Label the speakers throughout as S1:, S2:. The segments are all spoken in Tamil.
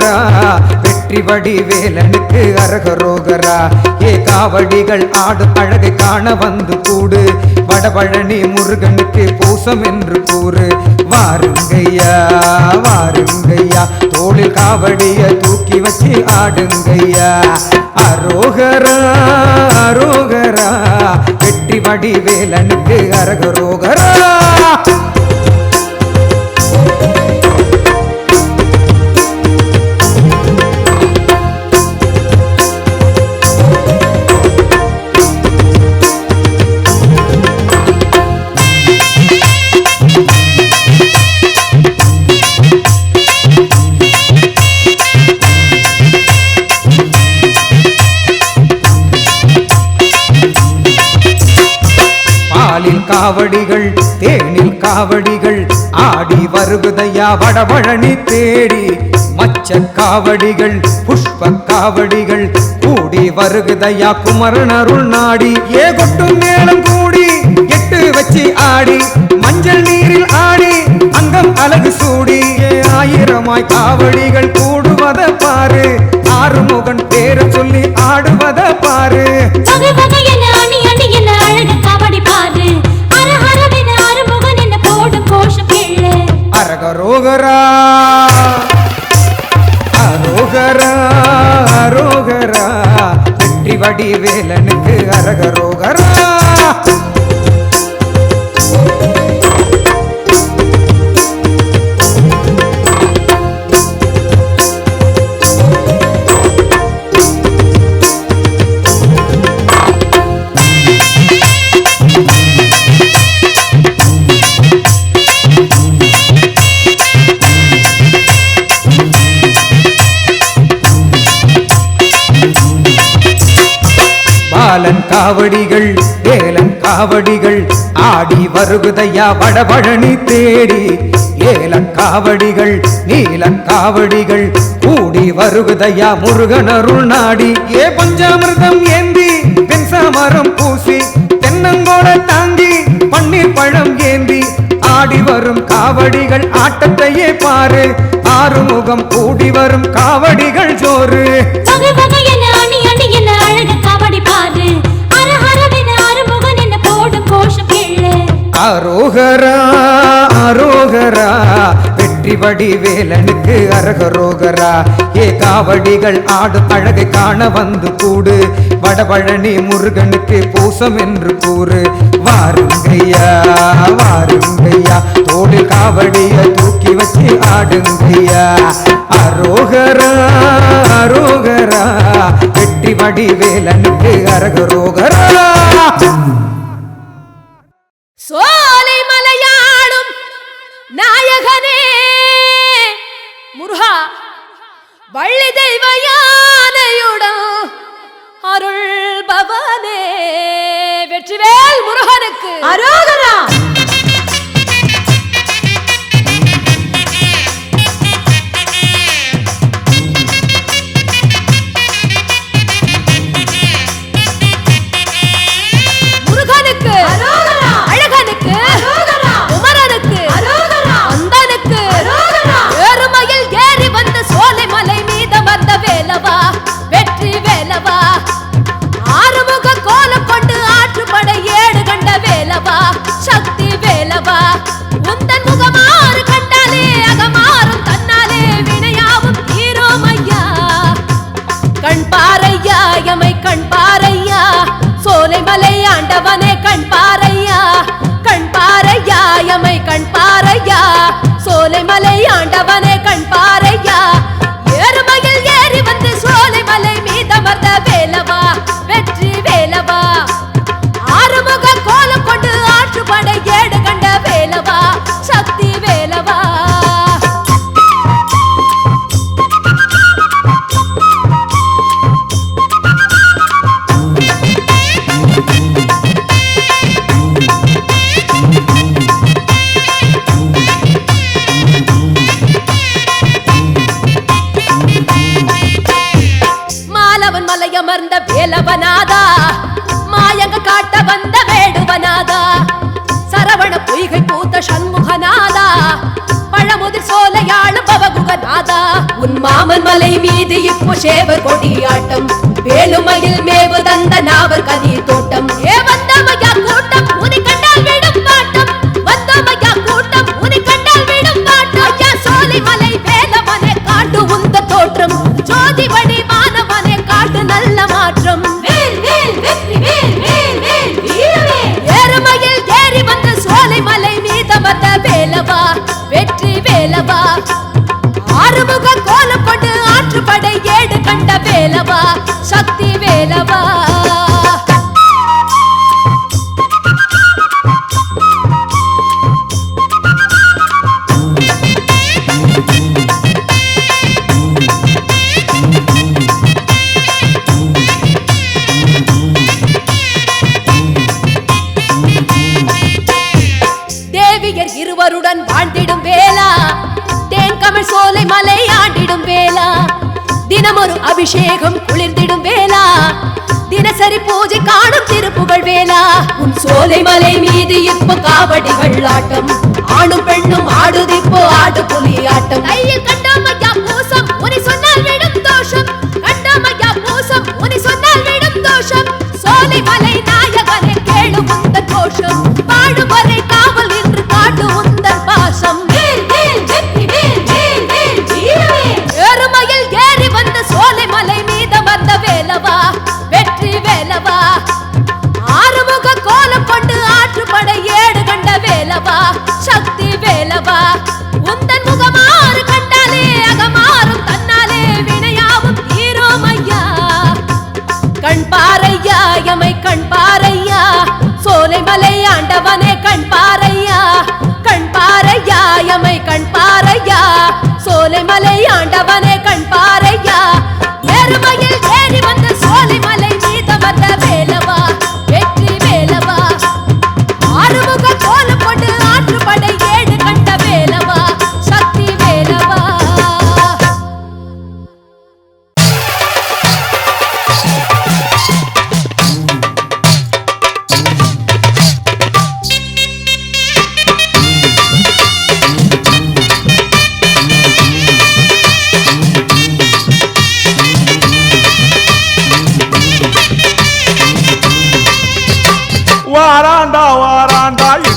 S1: அரோகரா வெற்றி வடிவேலனுக்கு அரகரோகரா. ஏ காவடிகள் ஆடு அழகை காண வந்து கூடு. வடபழனி முருகனுக்கு பூசம் என்று கூறு. வாருங்கய்யா வாருங்கய்யா. தோளில் காவடிய தூக்கி வச்சு ஆடுங்கய்யா. அரோகரா அரோகரா. வெற்றி வடிவேலனுக்கு அரகரோகரா. காவடிகள் தேனில் காவடிகள் ஆடி வருகுதையா வடபழனி தேடி. மச்ச காவடிகள் புஷ்ப காவடிகள் கூடி வருகுதையா குமரன் அருள் நாடி. ஏ கொட்டும் மேளம் கூடி எட்டு வச்சு ஆடி. மஞ்சள் நீரில் ஆடி அங்கம் அழகு சூடி. ஆயிரமாய் காவடிகள் கூடுவத பாரு. ஆறுமுகன் பேர சொல்லி ஆடுவத பாரு. அரோகரா அரோகரா அரோகரா. வெற்றி வடி வேலனுக்கு அரகரோகரா காவடிகள் ஏலன் காவடிகள் ஆடி வருகுதையா வடபழனி தேடி. ஏலன் காவடிகள் நீலன் காவடிகள் கூடி வருகுதையா முருகனருள் நாடி. ஏ பஞ்சாமிர்தம் ஏந்தி பென்சாமரம் பூசி தென்னங்கோட தாங்கி பன்னீர் பழம் ஏந்தி. ஆடி வரும் காவடிகள் ஆட்டத்தையே பாரு. ஆறுமுகம் கூடி வரும் காவடிகள் ஜோறு. அரோகரா அரோகரா வெற்றி வடிவேலனுக்கு அரகரோகரா. ஏ காவடிகள் ஆடும் அழகை காண வந்து கூடு. வடபழனி முருகனுக்கு பூசம் என்று கூறு. வாருங்கையா வாருங்கையா தோடு காவடிய தூக்கி வச்சு ஆடுங்கையா அரோகரா அரோகரா வெற்றி வடி வேலனுக்கு அரகரோகரா.
S2: முருகனுக்கு ஏலவனாதா மாயங்க காட்ட வந்த வேடுவனாதா சரவண பொய்கை பூத்த சண்முகநாதா பழமுதிர் சோலையாளும் பவகுகநாதா. உன் மாமன் மலை மீது இப்போ சேவர் கொடியாட்டம் வேலுமையில் மேவு தந்த நாவர் கதி தோட்டம். ஏவ தினமொரு அபிஷேகம் குளிர்ந்திடும் வேளா. தினசரி பூஜை காணும் திருப்புகழ் வேளா. உன் சோலை மலை மீது இப்போ காவடிகள் ஆட்டம். ஆணும் பெண்ணும் ஆடுதிப்போ ஆடு புலி ஆட்டம். கையில் கண்ட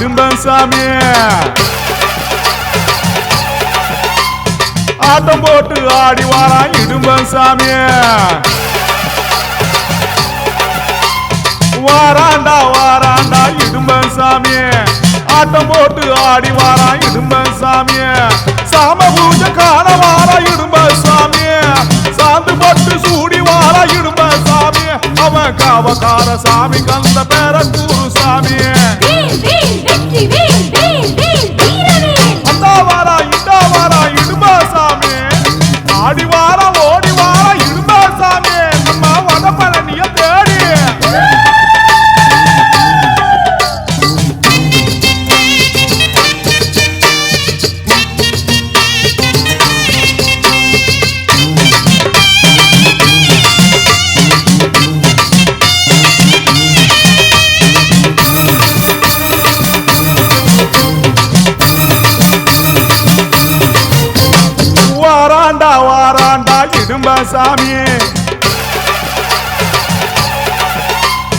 S3: வாராண்டா சாமி. ஆட்டம் போட்டு ஆடி வாரான் இடும்பன் சாமி. வாராண்டா வாராண்டா இடும்பன் சாமி. ஆட்டம் போட்டு ஆடி வாரான் இடும்பன் சாமி. சாம பூஜை காண வாரா இடும்பன் சாமி. சாந்து போட்டு சூடி வாரா இடும்பன் சாமி. அவன் காவக்கார சாமி கந்த பேர கூறு சாமி இடும்பா சாமி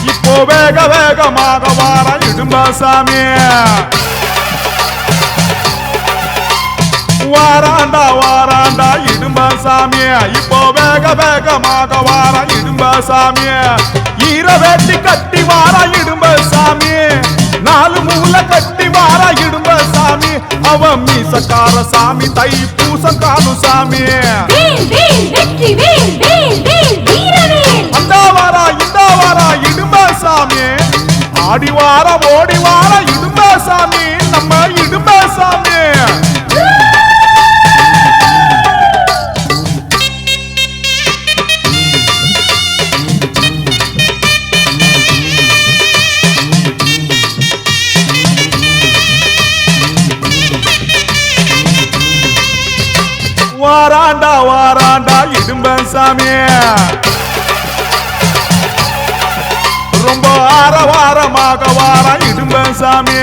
S3: இப்போ வேக வேகமாக வாரா இடும்பா சாமி வாராண்டா வாராண்டா இடும்பா சாமி இப்போ வேக வேகமாக வாரா இடும்பா சாமி ஈர வேட்டி கட்டி வாரா இடும்பா சாமி நாலு மூல கட்டி வாரா இடும்பா சாமி. அவன் மீசக்கார சாமி தை பூசம் காணும் சாமி. அந்த வாரா இந்த வாரா இடும்பா சாமி. ஆடி வாரா ஓடி வாரா இடும்பா சாமி. நம்ம இடும்பா சாமி ரொம்ப ஆர வாரமாக வாரம் இடும்பன் சாமி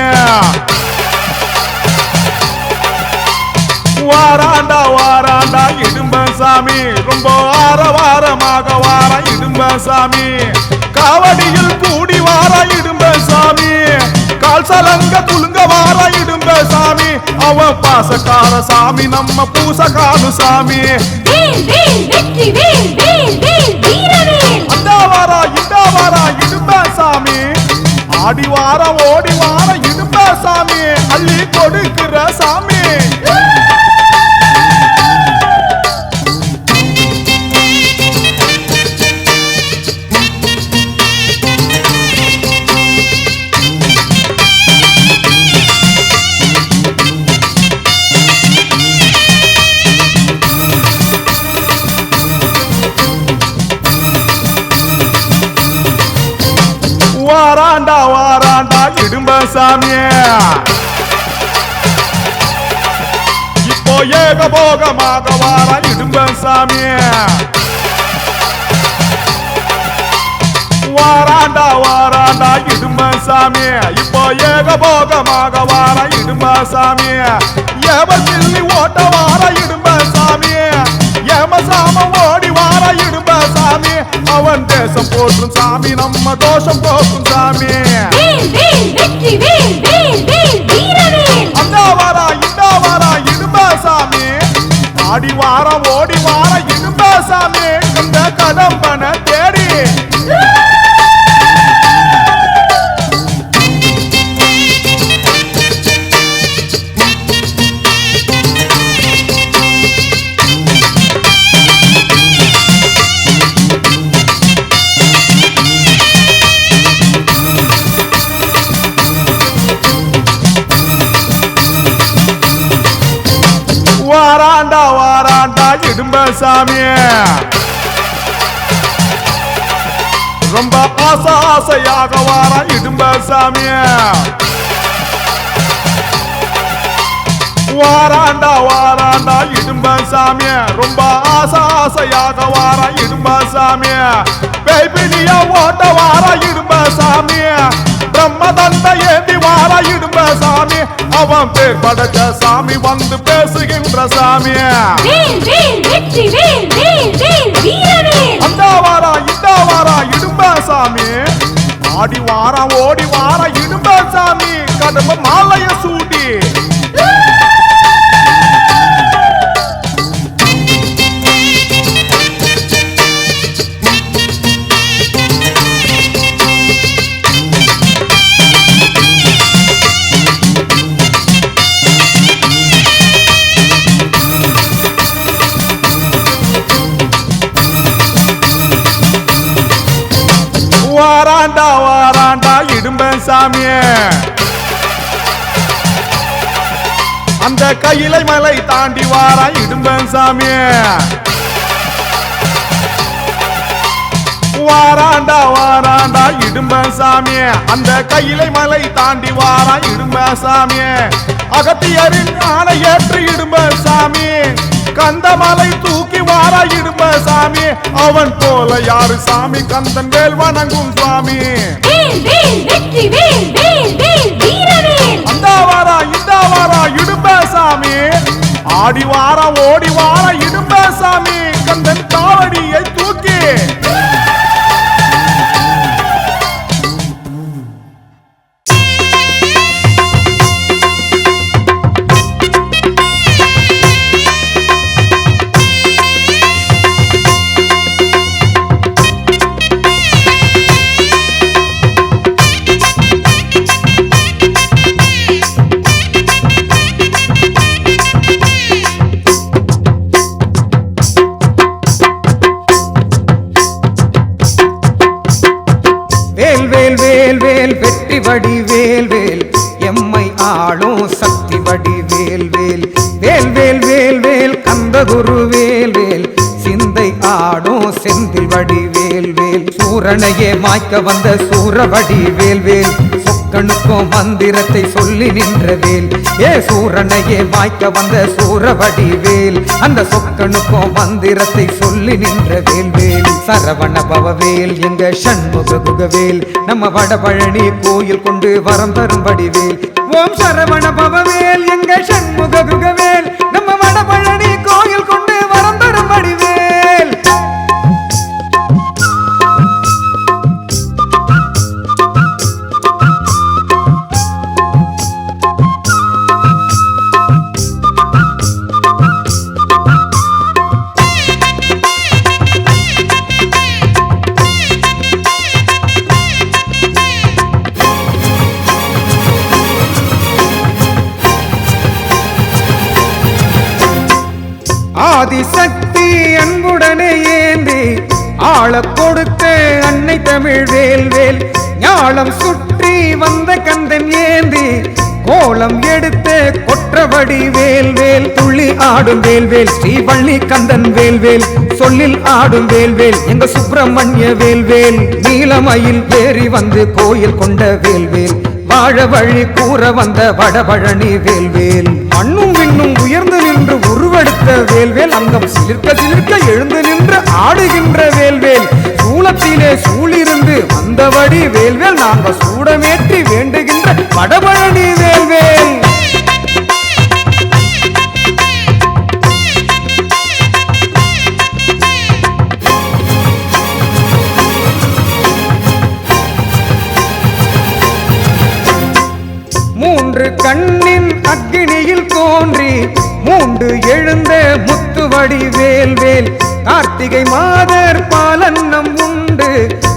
S3: வாராண்டா வாராண்டா இடும்பன் சாமி. ரொம்ப ஆர வாரமாக இடும்பன் சாமி. காவடியில் கூடி வாரம் இடும்பன் சாமி. கால் சலங்க குலுங்க வாரா இடும்ப சாமி. அவன் பாசக்கார சாமி நம்ம பூசகாலு சாமி.
S4: வேல் வேல் வெற்றி வேல் வேல் வேல் வீரவேல்
S3: அந்த வாரா இந்த வாரா இடும்ப சாமி. ஆடி வார ஓடி வார இடும்ப சாமி. அள்ளி கொடுக்கிற சாமி. சாமியே இப்போ ஏக போகமாக வார இடும்ப சாமியே வாராண்டா வாராண்டா இடும்ப சாமி இப்போ ஏக போகமாக வார இடும்ப சாமி ஏம சில்லி ஓட்ட வார இடும்ப சாமியே ஏம சாம ஓடி வார இடும்ப சாமி. அவன் தேசம் போற்றும் சாமி நம்ம தோஷம் போக்கும் சாமி. அந்த வாரா இந்த வாரா இடும்ப சாமி. ஆடி வாரம் ஓடி வார இடும்ப சாமி. இந்த கதம்பன சாமி. ரொம்ப ஆசை ஆசையாக வார இடும்ப சாமி. வாராண்டா வாராண்டா இடும்ப சாமி. ரொம்ப ஆசை ஆசையாக வார இடும்ப சாமி. பேய்பினியா ஓட்ட வார இடும்ப சாமி. பிரம்ம தந்த ஏந்தி இடும்ப சாமி. அவன் பேர் படைச்ச சாமி வந்து பேசுகின்ற சாமி. அந்த வாரா இந்த வாரா இடும்ப சாமி. ஆடி வாரா ஓடி வாரா இடும்ப சாமி. கடும மாலைய சூடி இலை மலை தாண்டி வாரா இடும்பன் சாமியே. வாராண்டா வாராண்டா இடும்ப சாமியே. அந்த கையிலை மலை தாண்டி வாரா இடும்ப சாமியே. அகத்தியரின் ஆணை ஏற்று இடும்ப சாமி. கந்தமலை தூக்கி வாரா இடும்ப சாமி. அவன் போல யாரு சாமி? கந்தன் வேல் வணங்கும் சுவாமி.
S4: வேல் வேல் வெற்றி
S3: வாரா இந்த வாரா இடும்ப ஆடி வாரா ஓடி வாரா இடும்பசாமி கந்தன் காவடியை தூக்கி.
S1: சக்தி வடி வேல் வேல். வேல் வேல் வேல் வேல் கந்தகுரு வேல் வேல். சிந்தை ஆடும் செந்தில் வடி வேல் வேல். சூரனையே மாய்க்க வந்த சூரவடி வேல் வேல். சொக்கனுக்கும் மந்திரத்தை சொல்லி நின்ற வேல். ஏ சூரனையே மாய்க்க வந்த சூரவடி வேல். அந்த சொக்கனுக்கும் மந்திரத்தை சொல்லி நின்ற வேல் வேல். சரவண பவவேல் எங்க சண்முக குகவேல். நம்ம வடபழனி கோயில் கொண்டு வரம் தரும்படி வேல் ஓம் சரவண பவவேல் எங்கள் சண்முக குகவேல் ஆள கொடுத்த அன்னை தமிழ் வேல்வேல். ஞாலம் சுற்றி வந்த கந்தன் ஏந்தி கோலம் எடுத்து கொற்றபடி வேல்வேல். துள்ளி ஆடும் வேல்வேல் ஸ்ரீவள்ளி கந்தன் வேல்வேல். சொல்லில் ஆடும் வேல்வேல் எங்க சுப்பிரமணிய வேல்வேல். நீலமயில் ஏறி வந்து கோயில் கொண்ட வேல்வேல். வாழ வழி கூற வந்த வடபழனி வேல்வேல். மண்ணும் விண்ணும் உயர்ந்து நின்று உருவெடுத்த வேல்வேல். அங்கம் சிலிர்க்க சிலிர்க்க எழுந்து நின்று ஆடுகின்ற வேல்வேல். சூளத்திலே சூழிருந்து வந்தபடி வேல்வேல் நாங்கள் சூடமேற்றி வேண்டுகின்ற வடபழனி வேல்வேல். அக்கினியில் தோன்றி மூண்டு எழுந்த முத்துவடி வேல்வேல். கார்த்திகை மாதர் பாலன்னம் உண்டு.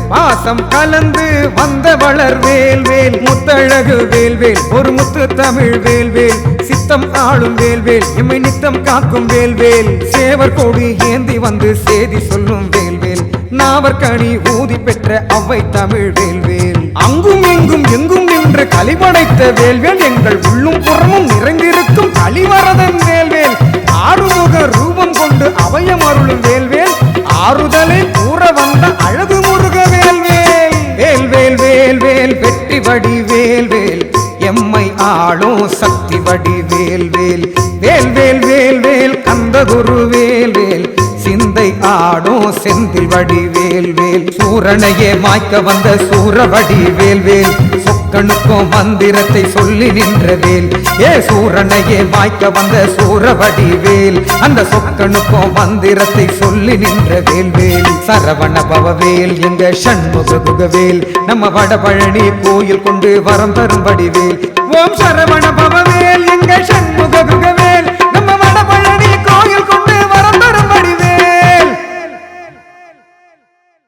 S1: பாசம் கலந்து வந்த வளர் வேல்வேல். முத்தழகு வேல்வேல் ஒரு முத்து தமிழ் வேல்வேல். சித்தம் ஆளும் வேல்வேல் எம்மை நித்தம் காக்கும் வேல்வேல். சேவர் கோடி ஏந்தி வந்து சேதி சொல்லும் வேல்வேல். நாவற்கனி ஊதி பெற்ற அவ்வை தமிழ் வேல்வேல். அங்கும் எங்கும் எங்கும் நின்று கலிபடைத்த வேல்வேல் எங்கள் உள்ளும் புறமும் நிறைந்திருக்கும் கலிவரதன் வேல்வேல். ஆறுமுக ரூபம் கொண்டு அவயம் அருளும் வேல்வேல். ஆறுதலை கூற வந்த அழகு முருக வேல்வேல். வேல்வேல் வேல்வேல் வெற்றி வடி வேல்வேல். எம்மை ஆளும் சக்தி வடி வேல்வேல். வேல்வேல் வேல்வேல் கந்தகுரு வேல்வேல். ஆடும் செந்தில் வடிவேல் வேல் சூரனையே மாய்க்க வந்த சூரவடி வேல் வேல். சொக்கனுக்கும் மந்திரத்தை சொல்லி நின்ற வேல். ஏ சூரனையே மாய்க்க வந்த சூரவடி வேல். அந்த சொக்கனுக்கும் மந்திரத்தை சொல்லி நின்ற வேல் வேல். சரவண பவவேல் எங்க சண்முக குகவேல் நம்ம வடபழனி கோயில் கொண்டு வரம் தரும் வடிவேல் ஓம் சரவண பவவேல் எங்க சண்முக குகவேல்